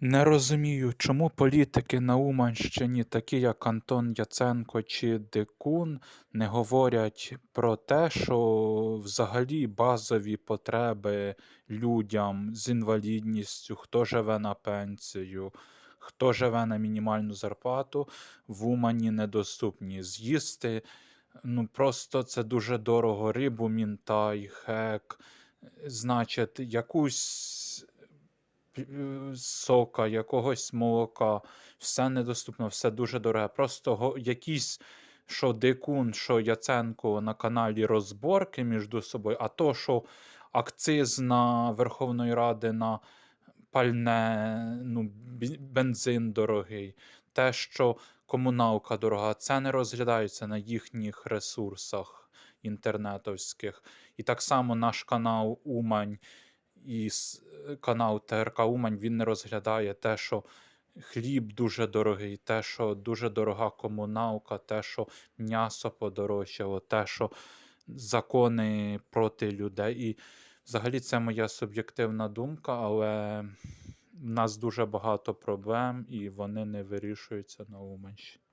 Не розумію, чому політики на Уманщині, такі як Антон Яценко чи Дикун, не говорять про те, що взагалі базові потреби людям з інвалідністю, хто живе на пенсію, хто живе на мінімальну зарплату, в Умані недоступні. З'їсти, ну просто це дуже дорого. Рибу, мінтай, хек, значить, якусь сока, якогось молока, все недоступно, все дуже дороге. Просто го- якісь, що Дикун, що Яценко на каналі розборки між собою, а то, що акциз на Верховної Ради на пальне, ну, бензин дорогий, те, що комуналка дорога, це не розглядається на їхніх ресурсах інтернетовських. І так само наш канал Умань і е, канал ТРК Умань він не розглядає те, що хліб дуже дорогий, те, що дуже дорога комуналка, те, що м'ясо подорожчало, те, що закони проти людей. І взагалі це моя суб'єктивна думка, але в нас дуже багато проблем і вони не вирішуються на Уманщині.